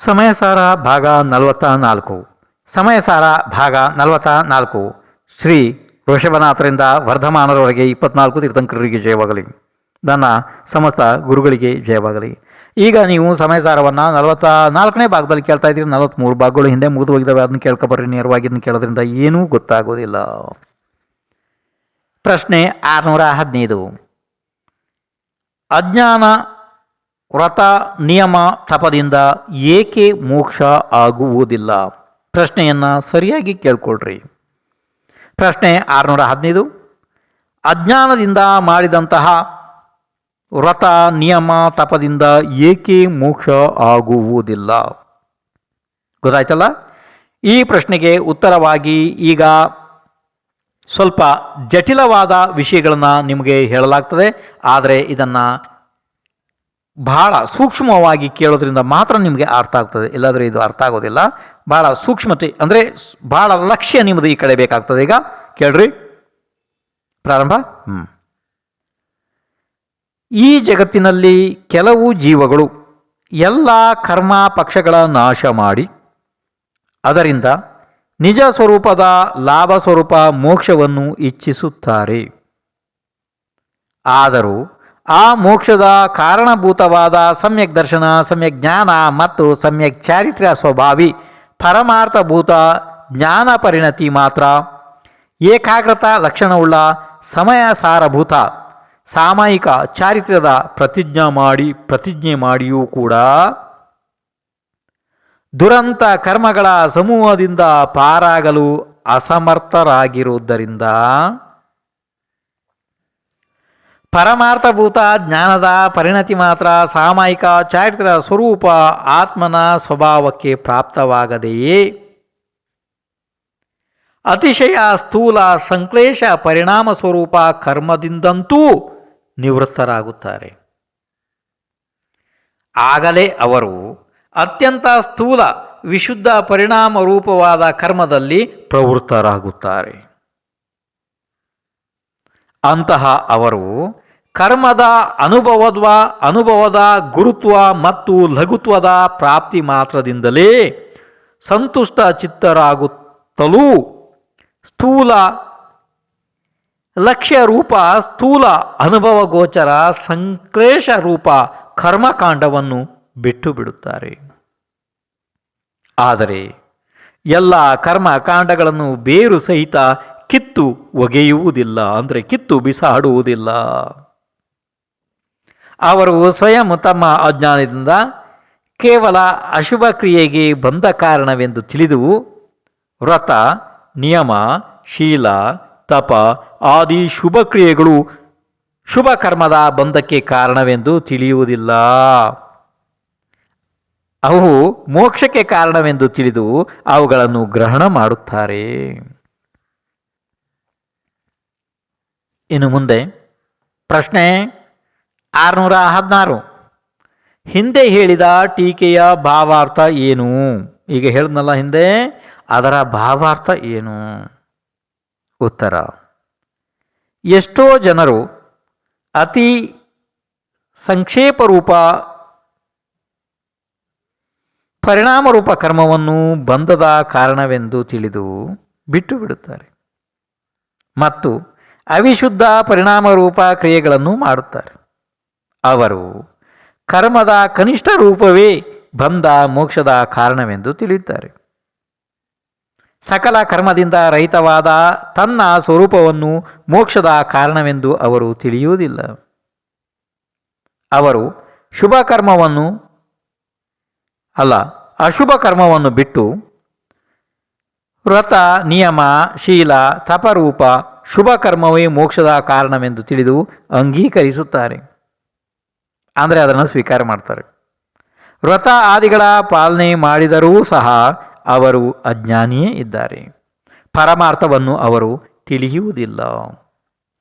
ಸಮಯಸಾರ ಭಾಗ ನಲವತ್ತ ನಾಲ್ಕು. ಸಮಯಸಾರ ಭಾಗ ನಲವತ್ತ ನಾಲ್ಕು. ಶ್ರೀ ಋಷಭನಾಥರಿಂದ ವರ್ಧಮಾನರವರೆಗೆ ಇಪ್ಪತ್ನಾಲ್ಕು ತೀರ್ಥಂಕರರಿಗೆ ಜಯವಾಗಲಿ. ನನ್ನ ಸಮಸ್ತ ಗುರುಗಳಿಗೆ ಜಯವಾಗಲಿ. ಈಗ ನೀವು ಸಮಯಸಾರವನ್ನು ನಲವತ್ತ ನಾಲ್ಕನೇ ಭಾಗದಲ್ಲಿ ಕೇಳ್ತಾ ಇದ್ದೀರಿ. ನಲವತ್ತ್ಮೂರು ಭಾಗಗಳು ಹಿಂದೆ ಮುಗಿದು ಹೋಗಿದ್ದಾವೆ ಅದನ್ನು ಕೇಳ್ಕೊಬರ್ರಿ ನೇರವಾಗಿ ಅದನ್ನು ಕೇಳೋದ್ರಿಂದ ಏನೂ ಗೊತ್ತಾಗೋದಿಲ್ಲ. ಪ್ರಶ್ನೆ ಆರುನೂರ ಹದಿನೈದು. ಅಜ್ಞಾನ ವ್ರತ ನಿಯಮ ತಪದಿಂದ ಏಕೆ ಮೋಕ್ಷ ಆಗುವುದಿಲ್ಲ? ಪ್ರಶ್ನೆಯನ್ನು ಸರಿಯಾಗಿ ಕೇಳ್ಕೊಳ್ರಿ. ಪ್ರಶ್ನೆ ಆರುನೂರ ಹದಿನೈದು. ಅಜ್ಞಾನದಿಂದ ಮಾಡಿದಂತಹ ವ್ರತ ನಿಯಮ ತಪದಿಂದ ಏಕೆ ಮೋಕ್ಷ ಆಗುವುದಿಲ್ಲ? ಗೊತ್ತಾಯ್ತಲ್ಲ? ಈ ಪ್ರಶ್ನೆಗೆ ಉತ್ತರವಾಗಿ ಈಗ ಸ್ವಲ್ಪ ಜಟಿಲವಾದ ವಿಷಯಗಳನ್ನು ನಿಮಗೆ ಹೇಳಲಾಗ್ತದೆ. ಆದರೆ ಇದನ್ನು ಬಹಳ ಸೂಕ್ಷ್ಮವಾಗಿ ಕೇಳೋದ್ರಿಂದ ಮಾತ್ರ ನಿಮಗೆ ಅರ್ಥ ಆಗ್ತದೆ. ಇಲ್ಲಾದರೆ ಇದು ಅರ್ಥ ಆಗೋದಿಲ್ಲ. ಭಾಳ ಸೂಕ್ಷ್ಮತೆ, ಅಂದರೆ ಭಾಳ ಲಕ್ಷ್ಯ ನಿಮ್ಮದು ಈ ಕಡೆ ಬೇಕಾಗ್ತದೆ. ಈಗ ಕೇಳ್ರಿ. ಪ್ರಾರಂಭ. ಹ್ಞೂ ಈ ಜಗತ್ತಿನಲ್ಲಿ ಕೆಲವು ಜೀವಗಳು ಎಲ್ಲ ಕರ್ಮ ಪಕ್ಷಗಳ ನಾಶ ಮಾಡಿ, ಅದರಿಂದ ನಿಜ ಸ್ವರೂಪದ ಲಾಭ ಸ್ವರೂಪ ಮೋಕ್ಷವನ್ನು ಇಚ್ಛಿಸುತ್ತಾರೆ. ಆದರೂ ಆ ಮೋಕ್ಷದ ಕಾರಣಭೂತವಾದ ಸಮ್ಯಕ್ ದರ್ಶನ, ಸಮ್ಯಕ್ ಜ್ಞಾನ ಮತ್ತು ಸಮ್ಯಕ್ ಚಾರಿತ್ರ್ಯ ಸ್ವಭಾವಿ ಪರಮಾರ್ಥಭೂತ ಜ್ಞಾನ ಪರಿಣತಿ ಮಾತ್ರ. ಏಕಾಗ್ರತಾ ಲಕ್ಷಣವುಳ್ಳ ಸಮಯ ಸಾರಭೂತ ಸಾಮಯಿಕ ಚಾರಿತ್ರ್ಯದ ಪ್ರತಿಜ್ಞೆ ಮಾಡಿ, ಪ್ರತಿಜ್ಞೆ ಮಾಡಿಯೂ ಕೂಡ ದುರಂತ ಕರ್ಮಗಳ ಸಮೂಹದಿಂದ ಪಾರಾಗಲು ಅಸಮರ್ಥರಾಗಿರುವುದರಿಂದ ಪರಮಾರ್ಥಭೂತ ಜ್ಞಾನದ ಪರಿಣತಿ ಮಾತ್ರ ಸಾಮಾಯಿಕ ಚಾರಿತ್ರ ಸ್ವರೂಪ ಆತ್ಮನ ಸ್ವಭಾವಕ್ಕೆ ಪ್ರಾಪ್ತವಾಗದೆಯೇ? ಅತಿಶಯ ಸ್ಥೂಲ ಸಂಕ್ಲೇಶ ಪರಿಣಾಮ ಸ್ವರೂಪ ಕರ್ಮದಿಂದಂತೂ ನಿವೃತ್ತರಾಗುತ್ತಾರೆ. ಆಗಲೇ ಅವರು ಅತ್ಯಂತ ಸ್ಥೂಲ ವಿಶುದ್ಧ ಪರಿಣಾಮ ರೂಪವಾದ ಕರ್ಮದಲ್ಲಿ ಪ್ರವೃತ್ತರಾಗುತ್ತಾರೆ. ಅಂತಹ ಅವರು ಕರ್ಮದ ಅನುಭವದ್ವ, ಅನುಭವದ ಗುರುತ್ವ ಮತ್ತು ಲಘುತ್ವದ ಪ್ರಾಪ್ತಿ ಮಾತ್ರದಿಂದಲೇ ಸಂತುಷ್ಟ ಚಿತ್ತರಾಗುತ್ತಲೂ ಸ್ಥೂಲ ಲಕ್ಷ್ಯ ರೂಪ ಸ್ಥೂಲ ಅನುಭವ ಗೋಚರ ಸಂಕ್ಲೇಶ ರೂಪ ಕರ್ಮಕಾಂಡವನ್ನು ಬಿಟ್ಟು ಬಿಡುತ್ತಾರೆ ಆದರೆ ಎಲ್ಲ ಕರ್ಮಕಾಂಡಗಳನ್ನು ಬೇರು ಸಹಿತ ಕಿತ್ತು ಒಗೆಯುವುದಿಲ್ಲ ಅಂದರೆ ಕಿತ್ತು ಬಿಸಾಡುವುದಿಲ್ಲ. ಅವರು ಸ್ವಯಂ ತಮ್ಮ ಅಜ್ಞಾನದಿಂದ ಕೇವಲ ಅಶುಭ ಕ್ರಿಯೆಗೆ ಬಂದ ಕಾರಣವೆಂದು ತಿಳಿದು ವ್ರತ, ನಿಯಮ, ಶೀಲ, ತಪ ಆದಿ ಶುಭ ಕ್ರಿಯೆಗಳು ಶುಭ ಕರ್ಮದ ಬಂಧಕ್ಕೆ ಕಾರಣವೆಂದು ತಿಳಿಯುವುದಿಲ್ಲ. ಅವು ಮೋಕ್ಷಕ್ಕೆ ಕಾರಣವೆಂದು ತಿಳಿದು ಅವುಗಳನ್ನು ಗ್ರಹಣ ಮಾಡುತ್ತಾರೆ. ಇನ್ನು ಮುಂದೆ ಪ್ರಶ್ನೆ ಆರುನೂರ ಹದಿನಾರು. ಹಿಂದೆ ಹೇಳಿದ ಟೀಕೆಯ ಭಾವಾರ್ಥ ಏನು? ಈಗ ಹೇಳಿದ್ನಲ್ಲ ಹಿಂದೆ, ಅದರ ಭಾವಾರ್ಥ ಏನು? ಉತ್ತರ, ಎಷ್ಟೋ ಜನರು ಅತಿ ಸಂಕ್ಷೇಪ ರೂಪ ಪರಿಣಾಮ ರೂಪ ಕರ್ಮವನ್ನು ಬಂಧದ ಕಾರಣವೆಂದು ತಿಳಿದು ಬಿಟ್ಟು ಬಿಡುತ್ತಾರೆ. ಮತ್ತು ಅವಿಶುದ್ಧ ಪರಿಣಾಮ ರೂಪ ಕ್ರಿಯೆಗಳನ್ನು ಮಾಡುತ್ತಾರೆ. ಅವರು ಕರ್ಮದ ಕನಿಷ್ಠ ರೂಪವೇ ಬಂದ ಮೋಕ್ಷದ ಕಾರಣವೆಂದು ತಿಳಿಯುತ್ತಾರೆ. ಸಕಲ ಕರ್ಮದಿಂದ ರಹಿತವಾದ ತನ್ನ ಸ್ವರೂಪವನ್ನು ಮೋಕ್ಷದ ಕಾರಣವೆಂದು ಅವರು ತಿಳಿಯುವುದಿಲ್ಲ. ಅವರು ಶುಭ ಕರ್ಮವನ್ನು ಅಲ್ಲ ಅಶುಭ ಕರ್ಮವನ್ನು ಬಿಟ್ಟು ವ್ರತ, ನಿಯಮ, ಶೀಲ, ತಪರೂಪ, ಶುಭ ಕರ್ಮವೇ ಮೋಕ್ಷದ ಕಾರಣವೆಂದು ತಿಳಿದು ಅಂಗೀಕರಿಸುತ್ತಾರೆ. ಅಂದರೆ ಅದನ್ನು ಸ್ವೀಕಾರ ಮಾಡ್ತಾರೆ. ವ್ರತ ಆದಿಗಳ ಪಾಲನೆ ಮಾಡಿದರೂ ಸಹ ಅವರು ಅಜ್ಞಾನಿಯೇ ಇದ್ದಾರೆ. ಪರಮಾರ್ಥವನ್ನು ಅವರು ತಿಳಿಯುವುದಿಲ್ಲ.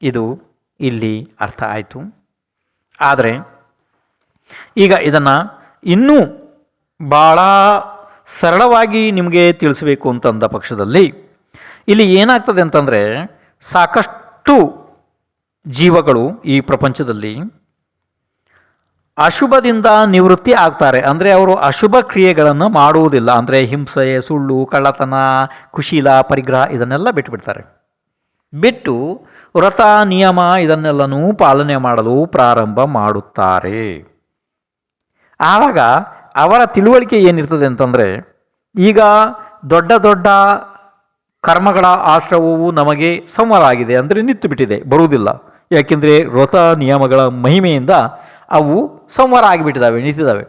ಇದು ಇಲ್ಲಿ ಅರ್ಥ ಆಯಿತು. ಆದರೆ ಈಗ ಇದನ್ನು ಇನ್ನೂ ಭಾಳ ಸರಳವಾಗಿ ನಿಮಗೆ ತಿಳಿಸಬೇಕು ಅಂತಂದ ಪಕ್ಷದಲ್ಲಿ ಇಲ್ಲಿ ಏನಾಗ್ತದೆ ಅಂತಂದರೆ ಸಾಕಷ್ಟು ಜೀವಗಳು ಈ ಪ್ರಪಂಚದಲ್ಲಿ ಅಶುಭದಿಂದ ನಿವೃತ್ತಿ ಆಗ್ತಾರೆ. ಅಂದರೆ ಅವರು ಅಶುಭ ಕ್ರಿಯೆಗಳನ್ನು ಮಾಡುವುದಿಲ್ಲ. ಅಂದರೆ ಹಿಂಸೆ, ಸುಳ್ಳು, ಕಳ್ಳತನ, ಕುಶೀಲ, ಪರಿಗ್ರಹ ಇದನ್ನೆಲ್ಲ ಬಿಟ್ಟುಬಿಡ್ತಾರೆ ಬಿಟ್ಟು ವ್ರತ, ನಿಯಮ ಇದನ್ನೆಲ್ಲನೂ ಪಾಲನೆ ಮಾಡಲು ಪ್ರಾರಂಭ ಮಾಡುತ್ತಾರೆ. ಆವಾಗ ಅವರ ತಿಳುವಳಿಕೆ ಏನಿರ್ತದೆ ಅಂತಂದರೆ, ಈಗ ದೊಡ್ಡ ದೊಡ್ಡ ಕರ್ಮಗಳ ಆಶ್ರವವು ನಮಗೆ ಸಂವರ ಆಗಿದೆ ಅಂದರೆ ನಿಂತು ಬಿಟ್ಟಿದೆ, ಬರುವುದಿಲ್ಲ. ಯಾಕೆಂದರೆ ವ್ರತ ನಿಯಮಗಳ ಮಹಿಮೆಯಿಂದ ಅವು ಸಂವರ ಆಗಿಬಿಟ್ಟಿದ್ದಾವೆ ನಿಂತಿದ್ದಾವೆ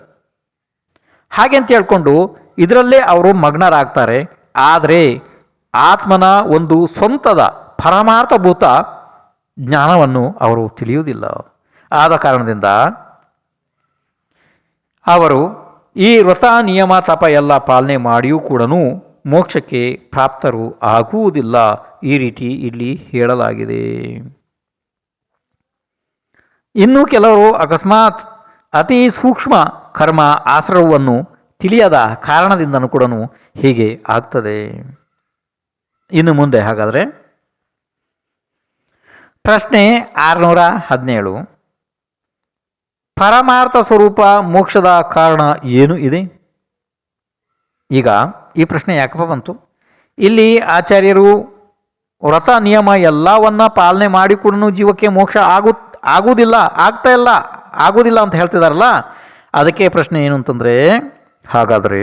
ಹಾಗೆ ಅಂತ ಹೇಳ್ಕೊಂಡು ಇದರಲ್ಲೇ ಅವರು ಮಗ್ನರಾಗ್ತಾರೆ. ಆದರೆ ಆತ್ಮನ ಒಂದು ಸ್ವಂತದ ಪರಮಾರ್ಥಭೂತ ಜ್ಞಾನವನ್ನು ಅವರು ತಿಳಿಯುವುದಿಲ್ಲ. ಆದ ಕಾರಣದಿಂದ ಅವರು ಈ ವ್ರತ, ನಿಯಮ, ತಪ ಎಲ್ಲ ಪಾಲನೆ ಮಾಡಿಯೂ ಕೂಡ ಮೋಕ್ಷಕ್ಕೆ ಪ್ರಾಪ್ತರು ಆಗುವುದಿಲ್ಲ. ಈ ರೀತಿ ಇಲ್ಲಿ ಹೇಳಲಾಗಿದೆ. ಇನ್ನು ಕೆಲವರು ಅಕಸ್ಮಾತ್ ಅತಿ ಸೂಕ್ಷ್ಮ ಕರ್ಮ ಆಶ್ರವವನ್ನು ತಿಳಿಯದ ಕಾರಣದಿಂದನೂ ಕೂಡ ಹೀಗೆ ಆಗ್ತದೆ. ಇನ್ನು ಮುಂದೆ ಹಾಗಾದರೆ ಪ್ರಶ್ನೆ ಆರುನೂರ ಹದಿನೇಳು. ಪರಮಾರ್ಥ ಸ್ವರೂಪ ಮೋಕ್ಷದ ಕಾರಣ ಏನು ಇದೆ? ಈಗ ಈ ಪ್ರಶ್ನೆ ಯಾಕಪ್ಪ ಬಂತು? ಇಲ್ಲಿ ಆಚಾರ್ಯರು ವ್ರತ, ನಿಯಮ ಎಲ್ಲವನ್ನ ಪಾಲನೆ ಮಾಡಿ ಕೂಡ ಜೀವಕ್ಕೆ ಮೋಕ್ಷ ಆಗು, ಆಗುವುದಿಲ್ಲ, ಆಗ್ತಾ ಇಲ್ಲ, ಆಗುವುದಿಲ್ಲ ಅಂತ ಹೇಳ್ತಿದಾರಲ್ಲ? ಅದಕ್ಕೆ ಪ್ರಶ್ನೆ ಏನು ಅಂತಂದರೆ, ಹಾಗಾದರೆ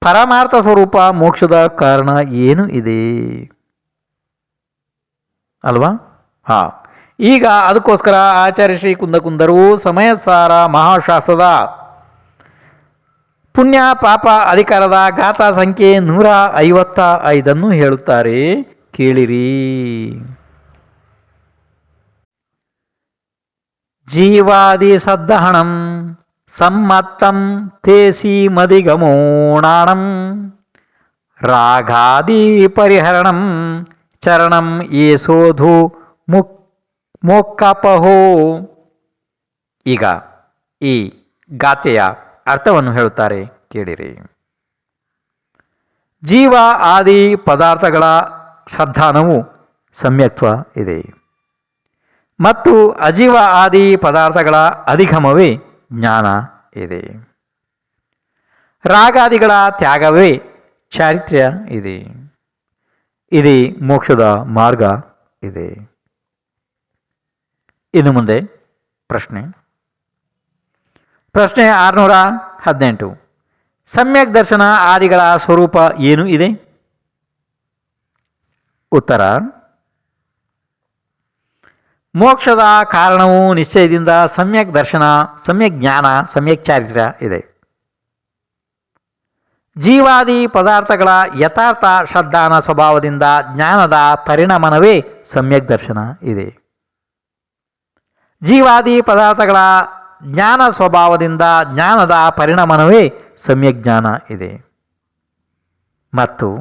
ಪರಮಾರ್ಥ ಸ್ವರೂಪ ಮೋಕ್ಷದ ಕಾರಣ ಏನು ಇದೆ? ಅಲ್ವಾ? ಹಾಂ. ಈಗ ಅದಕ್ಕೋಸ್ಕರ ಆಚಾರ್ಯ ಶ್ರೀ ಕುಂದಕುಂದರು ಸಮಯಸಾರ ಮಹಾಶಾಸ್ತ್ರದ ಪುಣ್ಯ ಪಾಪ ಅಧಿಕಾರದ ಗಾಥಾ ಸಂಖ್ಯೆ ನೂರ ಐವತ್ತ ಐದನ್ನು ಹೇಳುತ್ತಾರೆ. ಕೇಳಿರಿ. ಜೀವಾದಿ ಸದ್ದಹಣಂ ಸಮ್ಮತ್ತಂ ತೇಸಿ ಮದಿಗಮೋಣಾಣಂ ರಾಗಾದಿ ಪರಿಹರಣಂ ಚರಣಂ ಏಸೋಧು ಮುಕ್ ಮೋಕ್ಕಪಹೋ. ಈಗ ಈ ಗಾತೆಯ ಅರ್ಥವನ್ನು ಹೇಳುತ್ತಾರೆ, ಕೇಳಿರಿ. ಜೀವ, ಆದಿ ಪದಾರ್ಥಗಳ ಸದ್ಧಾನವು ಸಮ್ಯತ್ವ ಇದೆ. ಮತ್ತು ಅಜೀವ, ಆದಿ ಪದಾರ್ಥಗಳ ಅಧಿಗಮವೇ ಜ್ಞಾನ ಇದೆ. ರಾಗಾದಿಗಳ ತ್ಯಾಗವೇ ಚಾರಿತ್ರ್ಯ ಇದೆ. ಇದೇ ಮೋಕ್ಷದ ಮಾರ್ಗ ಇದೆ. ಇನ್ನು ಮುಂದೆ ಪ್ರಶ್ನೆ. ಪ್ರಶ್ನೆ ಆರುನೂರ ಹದಿನೆಂಟು. ಸಮ್ಯಕ್ ದರ್ಶನ ಆದಿಗಳ ಸ್ವರೂಪ ಏನು ಇದೆ? ಉತ್ತರ. ಮೋಕ್ಷದ ಕಾರಣವು ನಿಶ್ಚಯದಿಂದ ಸಮ್ಯಕ್ ದರ್ಶನ, ಸಮ್ಯಕ್ ಜ್ಞಾನ, ಸಮ್ಯಕ್ ಚಾರಿತ್ರ್ಯ ಇದೆ. ಜೀವಾದಿ ಪದಾರ್ಥಗಳ ಯಥಾರ್ಥ ಶ್ರದ್ಧಾನ ಸ್ವಭಾವದಿಂದ ಜ್ಞಾನದ ಪರಿಣಾಮನವೇ ಸಮ್ಯಕ್ ದರ್ಶನ ಇದೆ. ಜೀವಾದಿ ಪದಾರ್ಥಗಳ ಜ್ಞಾನ ಸ್ವಭಾವದಿಂದ ಜ್ಞಾನದ ಪರಿಣಾಮವೇ ಸಮ್ಯಕ್ ಜ್ಞಾನ ಇದೆ. ಮತ್ತು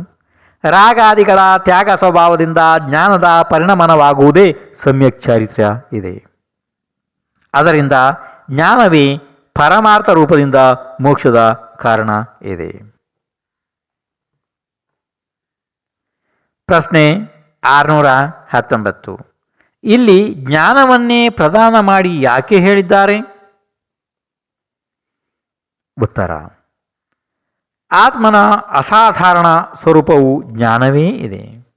ರಾಗಾದಿಗಳ ತ್ಯಾಗ ಸ್ವಭಾವದಿಂದ ಜ್ಞಾನದ ಪರಿಣಮನವಾಗುವುದೇ ಸಮ್ಯಕ್ ಚಾರಿತ್ರ್ಯ ಇದೆ. ಅದರಿಂದ ಜ್ಞಾನವೇ ಪರಮಾರ್ಥ ರೂಪದಿಂದ ಮೋಕ್ಷದ ಕಾರಣ ಇದೆ. ಪ್ರಶ್ನೆ ಆರುನೂರ ಹತ್ತೊಂಬತ್ತು. ಇಲ್ಲಿ ಜ್ಞಾನವನ್ನೇ ಪ್ರದಾನ ಮಾಡಿ ಯಾಕೆ ಹೇಳಿದ್ದಾರೆ? ಉತ್ತರ. ಆತ್ಮನ ಅಸಾಧಾರಣ ಸ್ವರೂಪವು ಜ್ಞಾನವೇ ಇದೆ.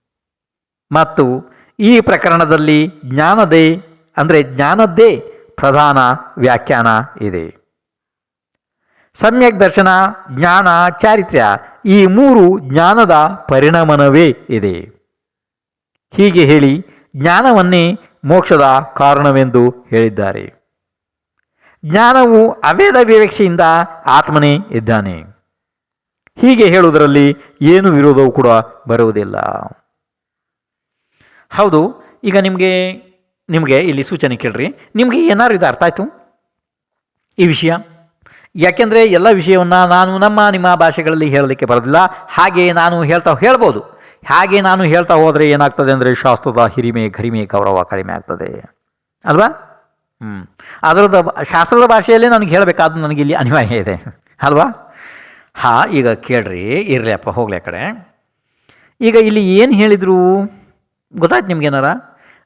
ಮತ್ತು ಈ ಪ್ರಕರಣದಲ್ಲಿ ಜ್ಞಾನದೇ, ಅಂದರೆ ಜ್ಞಾನದ್ದೇ ಪ್ರಧಾನ ವ್ಯಾಖ್ಯಾನ ಇದೆ. ಸಮ್ಯಕ್ ದರ್ಶನ, ಜ್ಞಾನ, ಚಾರಿತ್ರ್ಯ ಈ ಮೂರು ಜ್ಞಾನದ ಪರಿಣಮನವೇ ಇದೆ. ಹೀಗೆ ಹೇಳಿ ಜ್ಞಾನವನ್ನೇ ಮೋಕ್ಷದ ಕಾರಣವೆಂದು ಹೇಳಿದ್ದಾರೆ. ಜ್ಞಾನವು ಅವೇದ ವಿವೇಕ್ಷೆಯಿಂದ ಆತ್ಮನೇ ಇದ್ದಾನೆ. ಹೀಗೆ ಹೇಳುವುದರಲ್ಲಿ ಏನು ವಿರೋಧವೂ ಕೂಡ ಬರುವುದಿಲ್ಲ. ಹೌದು, ಈಗ ನಿಮಗೆ ನಿಮಗೆ ಇಲ್ಲಿ ಸೂಚನೆ ಕೇಳ್ರಿ. ನಿಮಗೆ ಏನಾದ್ರು ಇದು ಅರ್ಥ ಆಯಿತು? ಈ ವಿಷಯ? ಯಾಕೆಂದರೆ ಎಲ್ಲ ವಿಷಯವನ್ನು ನಾನು ನಮ್ಮ ನಿಮ್ಮ ಭಾಷೆಗಳಲ್ಲಿ ಹೇಳಲಿಕ್ಕೆ ಬರೋದಿಲ್ಲ. ಹಾಗೆ ನಾನು ಹೇಳ್ತಾ ಹೇಳ್ಬೋದು. ಹಾಗೆ ನಾನು ಹೇಳ್ತಾ ಹೋದರೆ ಏನಾಗ್ತದೆ ಅಂದರೆ ಶಾಸ್ತ್ರದ ಹಿರಿಮೆ ಗರಿಮೆ ಗೌರವ ಕಡಿಮೆ ಆಗ್ತದೆ. ಅಲ್ವಾ? ಹ್ಞೂ ಅದರದ ಶಾಸ್ತ್ರದ ಭಾಷೆಯಲ್ಲೇ ನನಗೆ ಹೇಳಬೇಕಾದ್ರೂ ನನಗೆ ಇಲ್ಲಿ ಅನಿವಾರ್ಯ ಇದೆ. ಅಲ್ವಾ? ಹಾ, ಈಗ ಕೇಳ್ರಿ ಇರಲಿ ಅಪ್ಪ ಕಡೆ. ಈಗ ಇಲ್ಲಿ ಏನು ಹೇಳಿದರು? ಗೊತ್ತಾಯ್ತು ನಿಮ್ಗೇನಾರ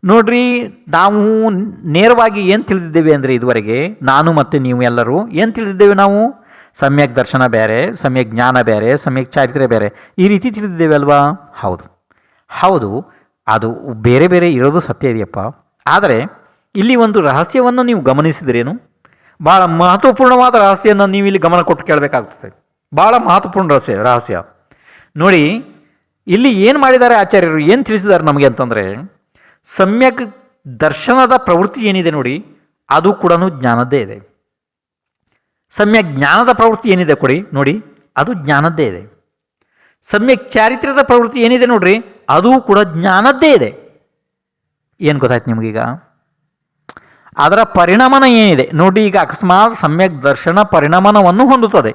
ನೋಡ್ರಿ, ನಾವು ನೇರವಾಗಿ ಏನು ತಿಳಿದಿದ್ದೇವೆ ಅಂದರೆ ಇದುವರೆಗೆ, ನಾನು ಮತ್ತು ನೀವು ಎಲ್ಲರೂ ಏನು ತಿಳಿದಿದ್ದೇವೆ ನಾವು? ಸಮ್ಯಕ್ ದರ್ಶನ ಬೇರೆ, ಸಮ್ಯಕ್ ಜ್ಞಾನ ಬೇರೆ, ಸಮ್ಯಕ್ ಚಾರಿತ್ರ್ಯ ಬೇರೆ. ಈ ರೀತಿ ತಿಳಿದಿದ್ದೇವೆ ಅಲ್ವಾ ಹೌದು. ಹೌದು, ಅದು ಬೇರೆ ಬೇರೆ ಇರೋದು ಸತ್ಯ ಇದೆಯಪ್ಪ. ಆದರೆ, ಇಲ್ಲಿ ಒಂದು ರಹಸ್ಯವನ್ನು ನೀವು ಗಮನಿಸಿದ್ರೇನು? ಭಾಳ ಮಹತ್ವಪೂರ್ಣವಾದ ರಹಸ್ಯನ ನೀವು ಇಲ್ಲಿ ಗಮನ ಕೊಟ್ಟು ಕೇಳಬೇಕಾಗ್ತದೆ. ಭಾಳ ಮಹತ್ವಪೂರ್ಣ ರಹಸ್ಯ ರಹಸ್ಯ. ನೋಡಿ, ಇಲ್ಲಿ ಏನು ಮಾಡಿದ್ದಾರೆ ಆಚಾರ್ಯರು, ಏನು ತಿಳಿಸಿದ್ದಾರೆ ನಮಗೆ ಅಂತಂದರೆ, ಸಮ್ಯಕ್ ದರ್ಶನದ ಪ್ರವೃತ್ತಿ ಏನಿದೆ ನೋಡಿ, ಅದು ಕೂಡ ಜ್ಞಾನದ್ದೇ ಇದೆ. ಸಮ್ಯಕ್ ಜ್ಞಾನದ ಪ್ರವೃತ್ತಿ ಏನಿದೆ ಕೊಡಿ, ನೋಡಿ, ಅದು ಜ್ಞಾನದ್ದೇ ಇದೆ. ಸಮ್ಯಕ್ ಚಾರಿತ್ರ್ಯದ ಪ್ರವೃತ್ತಿ ಏನಿದೆ ನೋಡ್ರಿ, ಅದು ಕೂಡ ಜ್ಞಾನದ್ದೇ ಇದೆ. ಏನು ಗೊತ್ತಾಯ್ತು ನಿಮಗೀಗ? ಅದರ ಪರಿಣಾಮನ ಏನಿದೆ? ನೋಡಿ, ಈಗ ಅಕಸ್ಮಾತ್ ಸಮ್ಯಕ್ ದರ್ಶನ ಪರಿಣಾಮನವನ್ನು ಹೊಂದುತ್ತದೆ.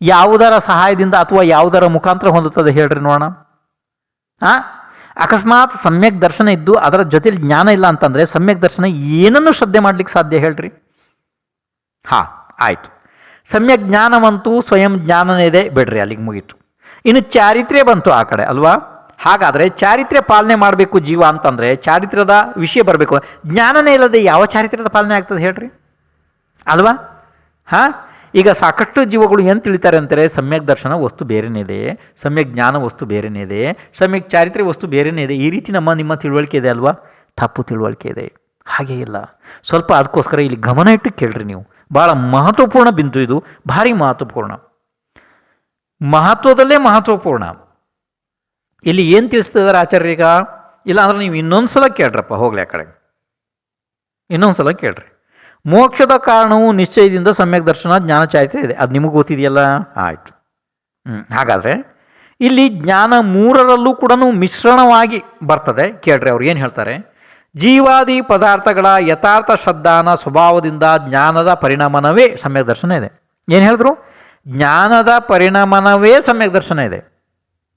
ಯಾವುದರ ಸಹಾಯದಿಂದ ಅಥವಾ ಯಾವುದರ ಮುಖಾಂತರ ಹೊಂದುತ್ತದೆ ಹೇಳ್ರಿ ನೋಡೋಣ. ಆ? ಅಕಸ್ಮಾತ್ ಸಮ್ಯಕ್ ದರ್ಶನ ಇದ್ದು ಅದರ ಜೊತೆಲಿ ಜ್ಞಾನ ಇಲ್ಲ ಅಂತಂದರೆ ಸಮ್ಯಕ್ ದರ್ಶನ ಏನನ್ನು ಶ್ರದ್ಧೆ ಮಾಡಲಿಕ್ಕೆ ಸಾಧ್ಯ ಹೇಳ್ರಿ? ಹಾಂ, ಆಯಿತು. ಸಮ್ಯಕ್ ಜ್ಞಾನವಂತೂ ಸ್ವಯಂ ಜ್ಞಾನನೇ ಇದೆ ಬಿಡ್ರಿ ಅಲ್ಲಿಗೆ ಮುಗೀತು. ಇನ್ನು ಚಾರಿತ್ರ್ಯ ಬಂತು ಆ ಕಡೆ ಅಲ್ವಾ? ಹಾಗಾದರೆ ಚಾರಿತ್ರ್ಯ ಪಾಲನೆ ಮಾಡಬೇಕು ಜೀವ ಅಂತಂದರೆ ಚಾರಿತ್ರ್ಯದ ವಿಷಯ ಬರಬೇಕು. ಜ್ಞಾನನೇ ಇಲ್ಲದೆ ಯಾವ ಚಾರಿತ್ರ್ಯದ ಪಾಲನೆ ಆಗ್ತದೆ ಹೇಳ್ರಿ? ಅಲ್ವಾ? ಹಾಂ? ಈಗ ಸಾಕಷ್ಟು ಜೀವಗಳು ಏನು ತಿಳಿತಾರೆ ಅಂತಾರೆ? ಸಮ್ಯಕ್ ದರ್ಶನ ವಸ್ತು ಬೇರೆನೇ ಇದೆ, ಸಮ್ಯಕ್ ಜ್ಞಾನ ವಸ್ತು ಬೇರೆನೇ ಇದೆ, ಸಮ್ಯಕ್ ಚಾರಿತ್ರ್ಯ ವಸ್ತು ಬೇರೆನೇ ಇದೆ. ಈ ರೀತಿ ನಮ್ಮ ನಿಮ್ಮ ತಿಳುವಳಿಕೆ ಇದೆ ಅಲ್ವಾ? ತಪ್ಪು ತಿಳುವಳಿಕೆ ಇದೆ. ಹಾಗೇ ಇಲ್ಲ. ಸ್ವಲ್ಪ ಅದಕ್ಕೋಸ್ಕರ ಇಲ್ಲಿ ಗಮನ ಇಟ್ಟು ಕೇಳ್ರಿ ನೀವು. ಭಾಳ ಮಹತ್ವಪೂರ್ಣ ಬಿಂದು ಇದು. ಭಾರಿ ಮಹತ್ವಪೂರ್ಣ. ಮಹತ್ವದಲ್ಲೇ ಮಹತ್ವಪೂರ್ಣ. ಇಲ್ಲಿ ಏನು ತಿಳಿಸ್ತಿದ್ದಾರೆ ಆಚಾರ್ಯಗ ಈಗ? ಇಲ್ಲ ಅಂದ್ರೆ ನೀವು ಇನ್ನೊಂದು ಸಲ ಕೇಳ್ರಪ್ಪ, ಹೋಗ್ಲಿ ಆ ಕಡೆ. ಇನ್ನೊಂದು ಸಲ ಕೇಳ್ರಿ. ಮೋಕ್ಷದ ಕಾರಣವು ನಿಶ್ಚಯದಿಂದ ಸಮ್ಯಕ್ ದರ್ಶನ, ಜ್ಞಾನ ಚಾಯ್ತಾ ಇದೆ. ಅದು ನಿಮಗೆ ಗೊತ್ತಿದೆಯಲ್ಲ? ಆಯಿತು. ಹ್ಞೂ ಹಾಗಾದರೆ ಇಲ್ಲಿ ಜ್ಞಾನ ಮೂರರಲ್ಲೂ ಕೂಡ ಮಿಶ್ರಣವಾಗಿ ಬರ್ತದೆ. ಕೇಳ್ರಿ ಅವ್ರು ಏನು ಹೇಳ್ತಾರೆ? ಜೀವಾದಿ ಪದಾರ್ಥಗಳ ಯಥಾರ್ಥ ಶ್ರದ್ಧಾನ ಸ್ವಭಾವದಿಂದ ಜ್ಞಾನದ ಪರಿಣಾಮನವೇ ಸಮ್ಯಕ್ ದರ್ಶನ ಇದೆ. ಏನು ಹೇಳಿದ್ರು? ಜ್ಞಾನದ ಪರಿಣಾಮನವೇ ಸಮ್ಯಕ್ ದರ್ಶನ ಇದೆ.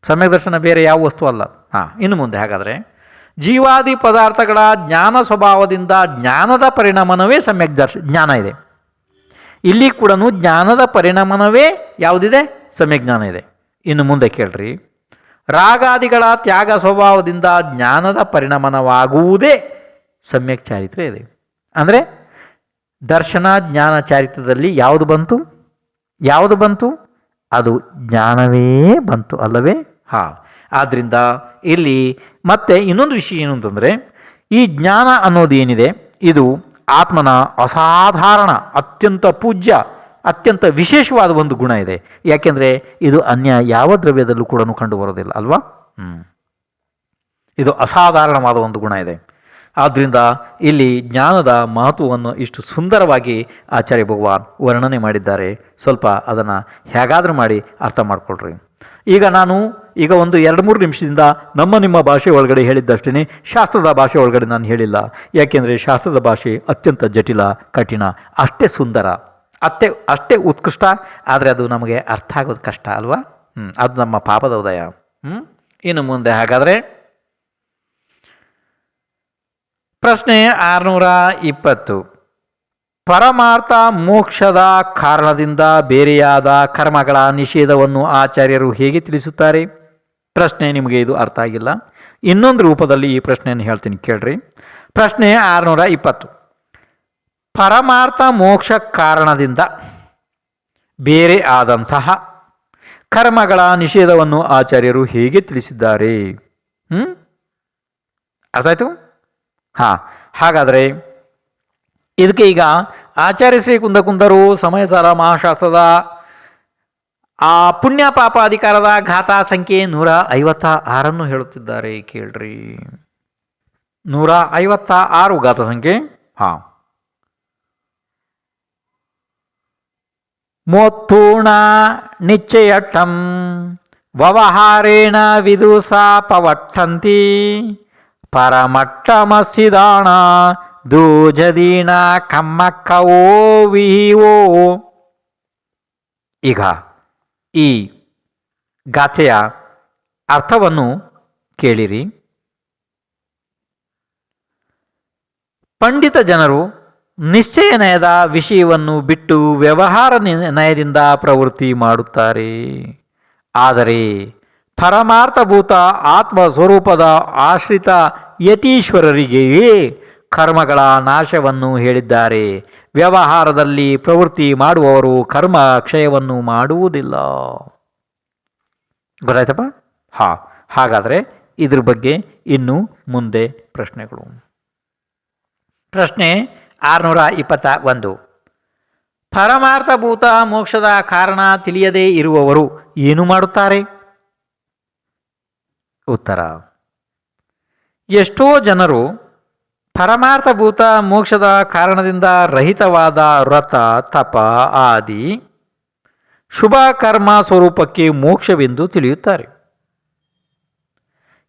ಸಮ್ಯಕ್ ದರ್ಶನ ಬೇರೆ ಯಾವ ವಸ್ತು ಅಲ್ಲ. ಹಾಂ, ಇನ್ನು ಮುಂದೆ ಹಾಗಾದರೆ, ಜೀವಾದಿ ಪದಾರ್ಥಗಳ ಜ್ಞಾನ ಸ್ವಭಾವದಿಂದ ಜ್ಞಾನದ ಪರಿಣಾಮನವೇ ಸಮ್ಯಕ್ ದರ್ಶ, ಜ್ಞಾನ ಇದೆ. ಇಲ್ಲಿ ಕೂಡ ಜ್ಞಾನದ ಪರಿಣಾಮನವೇ ಯಾವುದಿದೆ? ಸಮ್ಯಕ್ ಜ್ಞಾನ ಇದೆ. ಇನ್ನು ಮುಂದೆ ಕೇಳ್ರಿ. ರಾಗಾದಿಗಳ ತ್ಯಾಗ ಸ್ವಭಾವದಿಂದ ಜ್ಞಾನದ ಪರಿಣಮನವಾಗುವುದೇ ಸಮ್ಯಕ್ ಚಾರಿತ್ರ್ಯ ಇದೆ. ಅಂದರೆ ದರ್ಶನ ಜ್ಞಾನ ಚಾರಿತ್ರದಲ್ಲಿ ಯಾವುದು ಬಂತು? ಯಾವುದು ಬಂತು? ಅದು ಜ್ಞಾನವೇ ಬಂತು ಅಲ್ಲವೇ? ಹಾ. ಆದ್ದರಿಂದ ಇಲ್ಲಿ ಮತ್ತೆ ಇನ್ನೊಂದು ವಿಷಯ ಏನು ಅಂತಂದರೆ ಈ ಜ್ಞಾನ ಅನ್ನೋದು ಏನಿದೆ ಇದು ಆತ್ಮನ ಅಸಾಧಾರಣ, ಅತ್ಯಂತ ಪೂಜ್ಯ ಅತ್ಯಂತ ವಿಶೇಷವಾದ ಒಂದು ಗುಣ ಇದೆ. ಯಾಕೆಂದರೆ ಇದು ಅನ್ಯ ಯಾವ ದ್ರವ್ಯದಲ್ಲೂ ಕೂಡ ಕಂಡು ಬರೋದಿಲ್ಲ ಅಲ್ವಾ ಇದು ಅಸಾಧಾರಣವಾದ ಒಂದು ಗುಣ ಇದೆ. ಆದ್ದರಿಂದ ಇಲ್ಲಿ ಜ್ಞಾನದ ಮಹತ್ವವನ್ನು ಇಷ್ಟು ಸುಂದರವಾಗಿ ಆಚಾರ್ಯ ಭಗವಾನ್ ವರ್ಣನೆ ಮಾಡಿದ್ದಾರೆ. ಸ್ವಲ್ಪ ಅದನ್ನು ಹೇಗಾದರೂ ಮಾಡಿ ಅರ್ಥ ಮಾಡಿಕೊಳ್ರಿ. ಈಗ ನಾನು ಈಗ ಒಂದು ಎರಡು ಮೂರು ನಿಮಿಷದಿಂದ ನಮ್ಮ ನಿಮ್ಮ ಭಾಷೆ ಒಳಗಡೆ ಹೇಳಿದ್ದಷ್ಟೇ ಶಾಸ್ತ್ರದ ಭಾಷೆ ಒಳಗಡೆ ನಾನು ಹೇಳಿಲ್ಲ. ಯಾಕೆಂದರೆ ಶಾಸ್ತ್ರದ ಭಾಷೆ ಅತ್ಯಂತ ಜಟಿಲ, ಕಠಿಣ, ಅಷ್ಟೇ ಸುಂದರ. ಅಷ್ಟೇ ಅಷ್ಟೇ ಉತ್ಕೃಷ್ಟ, ಆದರೆ ಅದು ನಮಗೆ ಅರ್ಥ ಆಗೋದು ಕಷ್ಟ ಅಲ್ವಾ? ಹ್ಞೂ ಅದು ನಮ್ಮ ಪಾಪದ ಉದಯ. ಹ್ಞೂ ಇನ್ನು ಮುಂದೆ ಹಾಗಾದರೆ ಪ್ರಶ್ನೆ ಆರುನೂರ ಇಪ್ಪತ್ತು. ಪರಮಾರ್ಥ ಮೋಕ್ಷದ ಕಾರಣದಿಂದ ಬೇರೆಯಾದ ಕರ್ಮಗಳ ನಿಷೇಧವನ್ನು ಆಚಾರ್ಯರು ಹೇಗೆ ತಿಳಿಸುತ್ತಾರೆ? ಪ್ರಶ್ನೆ ನಿಮಗೆ ಇದು ಅರ್ಥ ಆಗಿಲ್ಲ. ಇನ್ನೊಂದು ರೂಪದಲ್ಲಿ ಈ ಪ್ರಶ್ನೆಯನ್ನು ಹೇಳ್ತೀನಿ ಕೇಳ್ರಿ. ಪ್ರಶ್ನೆ ಆರುನೂರ ಇಪ್ಪತ್ತು. ಪರಮಾರ್ಥ ಮೋಕ್ಷ ಕಾರಣದಿಂದ ಬೇರೆ ಆದಂತಹ ಕರ್ಮಗಳ ನಿಷೇಧವನ್ನು ಆಚಾರ್ಯರು ಹೇಗೆ ತಿಳಿಸಿದ್ದಾರೆ. ಹ್ಞೂ ಅರ್ಥಾಯ್ತು? ಹಾಂ, ಹಾಗಾದರೆ ಇದಕ್ಕೆ ಈಗ ಆಚಾರ್ಯ ಶ್ರೀ ಕುಂದ ಕುಂದರು ಸಮಯಸಾರ ಮಹಾಶಾಸ್ತ್ರದ ಆ ಪುಣ್ಯ ಪಾಪ ಅಧಿಕಾರದ ಘಾತ ಸಂಖ್ಯೆ ನೂರ ಐವತ್ತ ಆರನ್ನು ಹೇಳುತ್ತಿದ್ದಾರೆ, ಕೇಳ್ರಿ. ನೂರ ಐವತ್ತ ಆರು ಘಾತ ಸಂಖ್ಯೆ? ಹಾಂ. ಮೊತ್ತೂಣ ನಿಶ್ಚಯಟ್ಟಂ ವ್ಯವಹಾರೇಣ ವಿದುಷಾ ಪವಟ್ಟಂತಿ ಪರಮಟ್ಟಮಸಿದಾಣ ದೂಜದೀಣ ಕಮ್ಮಕ್ಕವೋ ವಿಹಿವೋ. ಈಗ ಈ ಗಾಥೆಯ ಅರ್ಥವನ್ನು ಕೇಳಿರಿ. ಪಂಡಿತ ಜನರು ನಿಶ್ಚಯ ನಯದ ವಿಷಯವನ್ನು ಬಿಟ್ಟು ವ್ಯವಹಾರ ನಯದಿಂದ ಪ್ರವೃತ್ತಿ ಮಾಡುತ್ತಾರೆ. ಆದರೆ ಪರಮಾರ್ಥಭೂತ ಆತ್ಮ ಸ್ವರೂಪದ ಆಶ್ರಿತ ಯತೀಶ್ವರರಿಗೆಯೇ ಕರ್ಮಗಳ ನಾಶವನ್ನು ಹೇಳಿದ್ದಾರೆ. ವ್ಯವಹಾರದಲ್ಲಿ ಪ್ರವೃತ್ತಿ ಮಾಡುವವರು ಕರ್ಮ ಕ್ಷಯವನ್ನು ಮಾಡುವುದಿಲ್ಲ. ಗೊತ್ತಾಯ್ತಪ್ಪ? ಹಾ, ಹಾಗಾದರೆ ಇದ್ರ ಬಗ್ಗೆ ಇನ್ನು ಮುಂದೆ ಪ್ರಶ್ನೆಗಳು. ಪ್ರಶ್ನೆ ಆರುನೂರ ಇಪ್ಪತ್ತ ಒಂದು ಪರಮಾರ್ಥಭೂತ ಮೋಕ್ಷದ ಕಾರಣ ತಿಳಿಯದೇ ಇರುವವರು ಏನು ಮಾಡುತ್ತಾರೆ? ಉತ್ತರ. ಎಷ್ಟೋ ಜನರು ಪರಮಾರ್ಥಭೂತ ಮೋಕ್ಷದ ಕಾರಣದಿಂದ ರಹಿತವಾದ ವ್ರತ ತಪ ಆದಿ, ಶುಭ ಕರ್ಮ ಸ್ವರೂಪಕ್ಕೆ ಮೋಕ್ಷವೆಂದು ತಿಳಿಯುತ್ತಾರೆ.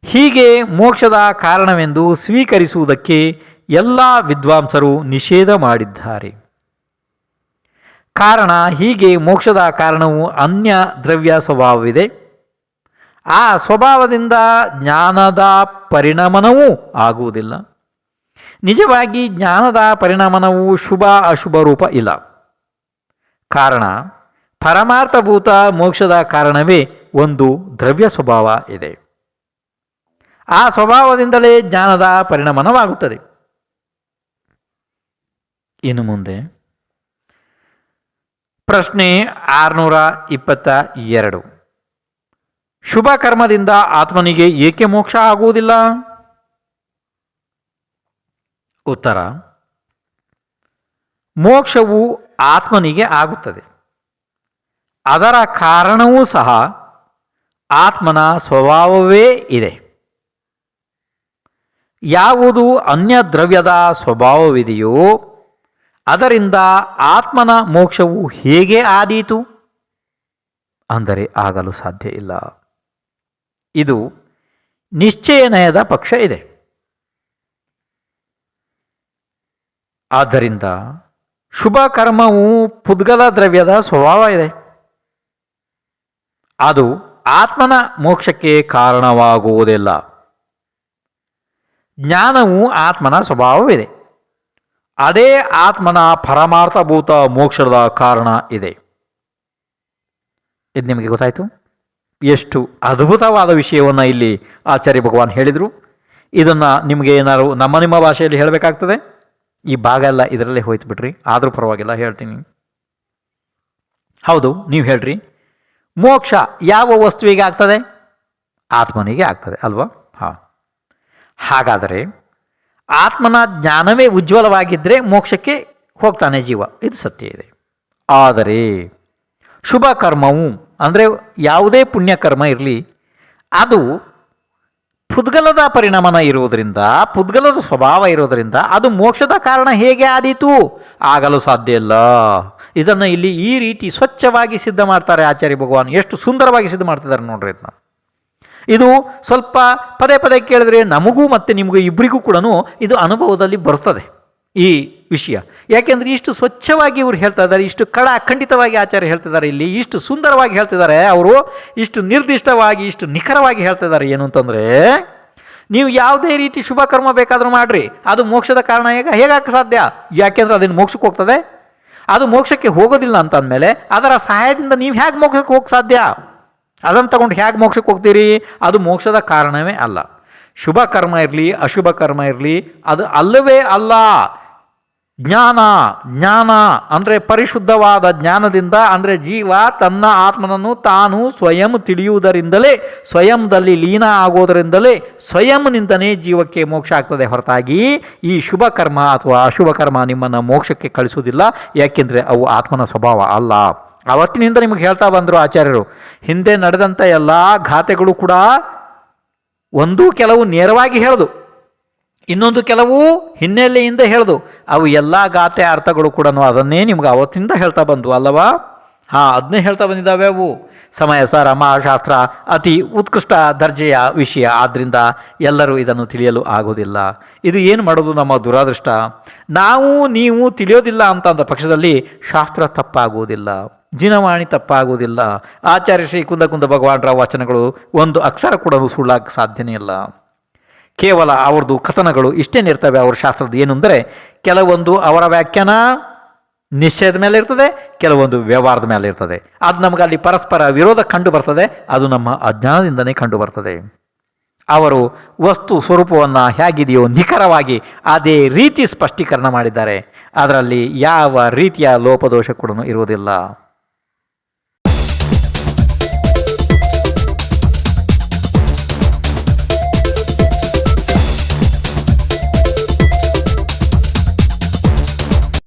ಹೀಗೆ ಮೋಕ್ಷದ ಕಾರಣವೆಂದು ಸ್ವೀಕರಿಸುವುದಕ್ಕೆ ಎಲ್ಲ ವಿದ್ವಾಂಸರು ನಿಷೇಧ ಮಾಡಿದ್ದಾರೆ. ಕಾರಣ ಹೀಗೆ ಮೋಕ್ಷದ ಕಾರಣವು ಅನ್ಯ ದ್ರವ್ಯ ಸ್ವಭಾವವಿದೆ. ಆ ಸ್ವಭಾವದಿಂದ ಜ್ಞಾನದ ಪರಿಣಮನವೂ ಆಗುವುದಿಲ್ಲ. ನಿಜವಾಗಿ ಜ್ಞಾನದ ಪರಿಣಮನವು ಶುಭ ಅಶುಭ ರೂಪ ಇಲ್ಲ. ಕಾರಣ ಪರಮಾರ್ಥಭೂತ ಮೋಕ್ಷದ ಕಾರಣವೇ ಒಂದು ದ್ರವ್ಯ ಸ್ವಭಾವ ಇದೆ. ಆ ಸ್ವಭಾವದಿಂದಲೇ ಜ್ಞಾನದ ಪರಿಣಮನವಾಗುತ್ತದೆ. ಇನ್ನು ಮುಂದೆ. ಪ್ರಶ್ನೆ ಆರುನೂರ ಇಪ್ಪತ್ತ ಎರಡು. ಶುಭ ಕರ್ಮದಿಂದ ಆತ್ಮನಿಗೆ ಏಕೆ ಮೋಕ್ಷ ಆಗುವುದಿಲ್ಲ? ಉತ್ತರ. ಮೋಕ್ಷವು ಆತ್ಮನಿಗೆ ಆಗುತ್ತದೆ. ಅದರ ಕಾರಣವೂ ಸಹ ಆತ್ಮನ ಸ್ವಭಾವವೇ ಇದೆ. ಯಾವುದು ಅನ್ಯ ದ್ರವ್ಯದ ಸ್ವಭಾವವಿದೆಯೋ ಅದರಿಂದ ಆತ್ಮನ ಮೋಕ್ಷವು ಹೇಗೆ ಆದೀತು? ಅಂದರೆ ಆಗಲು ಸಾಧ್ಯ ಇಲ್ಲ. ಇದು ನಿಶ್ಚಯನಯದ ಪಕ್ಷ ಇದೆ. ಆದ್ದರಿಂದ ಶುಭ ಕರ್ಮವು ಪುದ್ಗಲ ದ್ರವ್ಯದ ಸ್ವಭಾವ ಇದೆ. ಅದು ಆತ್ಮನ ಮೋಕ್ಷಕ್ಕೆ ಕಾರಣವಾಗುವುದಿಲ್ಲ. ಜ್ಞಾನವು ಆತ್ಮನ ಸ್ವಭಾವವಿದೆ. ಅದೇ ಆತ್ಮನ ಪರಮಾರ್ಥಭೂತ ಮೋಕ್ಷದ ಕಾರಣ ಇದೆ. ಇದು ನಿಮಗೆ ಗೊತ್ತಾಯಿತು? ಎಷ್ಟು ಅದ್ಭುತವಾದ ವಿಷಯವನ್ನು ಇಲ್ಲಿ ಆಚಾರ್ಯ ಭಗವಾನ್ ಹೇಳಿದರು. ಇದನ್ನು ನಿಮಗೆ ಏನಾದ್ರು ನಮ್ಮ ನಿಮ್ಮ ಭಾಷೆಯಲ್ಲಿ ಹೇಳಬೇಕಾಗ್ತದೆ? ಈ ಭಾಗ ಎಲ್ಲ ಇದರಲ್ಲೇ ಹೋಯ್ತು ಬಿಡ್ರಿ ಆದರೂ ಪರವಾಗಿಲ್ಲ, ಹೇಳ್ತೀನಿ. ಹೌದು, ನೀವು ಹೇಳ್ರಿ. ಮೋಕ್ಷ ಯಾವ ವಸ್ತುವಿಗೆ ಆಗ್ತದೆ? ಆತ್ಮನಿಗೆ ಆಗ್ತದೆ, ಅಲ್ವಾ? ಹಾಂ. ಹಾಗಾದರೆ ಆತ್ಮನ ಜ್ಞಾನವೇ ಉಜ್ವಲವಾಗಿದ್ದರೆ ಮೋಕ್ಷಕ್ಕೆ ಹೋಗ್ತಾನೆ ಜೀವ. ಇದು ಸತ್ಯ ಇದೆ. ಆದರೆ ಶುಭ ಕರ್ಮವು ಅಂದರೆ ಯಾವುದೇ ಪುಣ್ಯಕರ್ಮ ಇರಲಿ, ಅದು ಪುದ್ಗಲದ ಪರಿಣಾಮನ ಇರುವುದರಿಂದ ಪುದ್ಗಲದ ಸ್ವಭಾವ ಇರೋದರಿಂದ ಅದು ಮೋಕ್ಷದ ಕಾರಣ ಹೇಗೆ ಆದೀತು? ಆಗಲು ಸಾಧ್ಯ ಇಲ್ಲ. ಇದನ್ನು ಇಲ್ಲಿ ಈ ರೀತಿ ಸ್ವಚ್ಛವಾಗಿ ಸಿದ್ಧ ಮಾಡ್ತಾರೆ ಆಚಾರ್ಯ ಭಗವಾನ್. ಎಷ್ಟು ಸುಂದರವಾಗಿ ಸಿದ್ಧ ಮಾಡ್ತಿದ್ದಾರೆ ನೋಡ್ರಿ ಇದನ್ನ. ಇದು ಸ್ವಲ್ಪ ಪದೇ ಪದೇ ಕೇಳಿದ್ರೆ ನಮಗೂ ಮತ್ತು ನಿಮಗೂ ಇಬ್ಬರಿಗೂ ಕೂಡ ಇದು ಅನುಭವದಲ್ಲಿ ಬರ್ತದೆ ಈ ವಿಷಯ. ಯಾಕೆಂದರೆ ಇಷ್ಟು ಸ್ವಚ್ಛವಾಗಿ ಇವರು ಹೇಳ್ತಾ ಇದ್ದಾರೆ, ಇಷ್ಟು ಕಡ ಖಂಡಿತವಾಗಿ ಆಚಾರ್ಯ ಹೇಳ್ತಿದ್ದಾರೆ ಇಲ್ಲಿ, ಇಷ್ಟು ಸುಂದರವಾಗಿ ಹೇಳ್ತಿದ್ದಾರೆ ಅವರು ಇಷ್ಟು ನಿರ್ದಿಷ್ಟವಾಗಿ, ಇಷ್ಟು ನಿಖರವಾಗಿ ಹೇಳ್ತಿದ್ದಾರೆ ಏನು ಅಂತಂದರೆ, ನೀವು ಯಾವುದೇ ರೀತಿ ಶುಭ ಕರ್ಮ ಬೇಕಾದರೂ ಮಾಡಿರಿ, ಅದು ಮೋಕ್ಷದ ಕಾರಣ ಹೇಗೆ ಹೇಗಾಕ ಸಾಧ್ಯ? ಯಾಕೆಂದರೆ ಅದನ್ನು ಮೋಕ್ಷಕ್ಕೆ ಹೋಗ್ತದೆ. ಅದು ಮೋಕ್ಷಕ್ಕೆ ಹೋಗೋದಿಲ್ಲ ಅಂತ ಅಂದಮೇಲೆ ಅದರ ಸಹಾಯದಿಂದ ನೀವು ಹೇಗೆ ಮೋಕ್ಷಕ್ಕೆ ಹೋಗಕ್ಕೆ ಸಾಧ್ಯ? ಅದನ್ನು ತಗೊಂಡು ಹೇಗೆ ಮೋಕ್ಷಕ್ಕೆ ಹೋಗ್ತೀರಿ? ಅದು ಮೋಕ್ಷದ ಕಾರಣವೇ ಅಲ್ಲ. ಶುಭ ಕರ್ಮ ಇರಲಿ, ಅಶುಭ ಕರ್ಮ ಇರಲಿ, ಅದು ಅಲ್ಲವೇ ಅಲ್ಲ. ಜ್ಞಾನ ಜ್ಞಾನ ಅಂದರೆ ಪರಿಶುದ್ಧವಾದ ಜ್ಞಾನದಿಂದ ಅಂದರೆ ಜೀವ ತನ್ನ ಆತ್ಮನನ್ನು ತಾನು ಸ್ವಯಂ ತಿಳಿಯುವುದರಿಂದಲೇ, ಸ್ವಯಂದಲ್ಲಿ ಲೀನ ಆಗೋದರಿಂದಲೇ ಸ್ವಯಂನಿಂದನೇ ಜೀವಕ್ಕೆ ಮೋಕ್ಷ ಆಗ್ತದೆ ಹೊರತಾಗಿ ಈ ಶುಭ ಕರ್ಮ ಅಥವಾ ಅಶುಭ ಕರ್ಮ ನಿಮ್ಮನ್ನು ಮೋಕ್ಷಕ್ಕೆ ಕಳಿಸುವುದಿಲ್ಲ. ಯಾಕೆಂದರೆ ಅವು ಆತ್ಮನ ಸ್ವಭಾವ ಅಲ್ಲ. ಅವತ್ತಿನಿಂದ ನಿಮಗೆ ಹೇಳ್ತಾ ಬಂದರು ಆಚಾರ್ಯರು, ಹಿಂದೆ ನಡೆದಂಥ ಎಲ್ಲ ಘಾತೆಗಳು ಕೂಡ ಒಂದು ಕೆಲವು ನೇರವಾಗಿ ಹೇಳ್ದು, ಇನ್ನೊಂದು ಕೆಲವು ಹಿನ್ನೆಲೆಯಿಂದ ಹೇಳ್ದು, ಅವು ಎಲ್ಲ ಗಾತೆ ಅರ್ಥಗಳು ಕೂಡ ಅದನ್ನೇ ನಿಮ್ಗೆ ಅವತ್ತಿಂದ ಹೇಳ್ತಾ ಬಂದು ಅಲ್ಲವಾ? ಹಾಂ ಅದನ್ನೇ ಹೇಳ್ತಾ ಬಂದಿದ್ದಾವೆ ಅವು. ಸಮಯ ಸಾರ ಮಹಾಶಾಸ್ತ್ರ ಅತಿ ಉತ್ಕೃಷ್ಟ ದರ್ಜೆಯ ವಿಷಯ ಆದ್ದರಿಂದ ಎಲ್ಲರೂ ಇದನ್ನು ತಿಳಿಯಲು ಆಗೋದಿಲ್ಲ ಇದು ಏನು ಮಾಡೋದು ನಮ್ಮ ದುರಾದೃಷ್ಟ? ನಾವು, ನೀವು ತಿಳಿಯೋದಿಲ್ಲ ಅಂತಂದ ಪಕ್ಷದಲ್ಲಿ ಶಾಸ್ತ್ರ ತಪ್ಪಾಗುವುದಿಲ್ಲ. ಜಿನವಾಣಿ ತಪ್ಪಾಗುವುದಿಲ್ಲ. ಆಚಾರ್ಯ ಶ್ರೀ ಕುಂದ ಕುಂದ ಭಗವಾನರ ವಚನಗಳು ಒಂದು ಅಕ್ಷರ ಕೂಡ ಸುಳ್ಳಾಗಕ್ಕೆ ಸಾಧ್ಯನೇ ಇಲ್ಲ. ಕೇವಲ ಅವ್ರದ್ದು ಕಥನಗಳು ಇಷ್ಟೇನಿರ್ತವೆ ಅವ್ರ ಶಾಸ್ತ್ರದ ಏನು ಅಂದರೆ ಕೆಲವೊಂದು ಅವರ ವ್ಯಾಖ್ಯಾನ ನಿಶ್ಚಯದ ಮೇಲೆ ಇರ್ತದೆ, ಕೆಲವೊಂದು ವ್ಯವಹಾರದ ಮೇಲೆ ಇರ್ತದೆ. ಅದು ನಮಗೆ ಅಲ್ಲಿ ಪರಸ್ಪರ ವಿರೋಧ ಕಂಡು ಬರ್ತದೆ, ಅದು ನಮ್ಮ ಅಜ್ಞಾನದಿಂದನೇ ಕಂಡು ಬರ್ತದೆ. ಅವರು ವಸ್ತು ಸ್ವರೂಪವನ್ನು ಹೇಗಿದೆಯೋ ನಿಖರವಾಗಿ ಅದೇ ರೀತಿ ಸ್ಪಷ್ಟೀಕರಣ ಮಾಡಿದ್ದಾರೆ. ಅದರಲ್ಲಿ ಯಾವ ರೀತಿಯ ಲೋಪದೋಷ ಕೂಡ ಇರುವುದಿಲ್ಲ.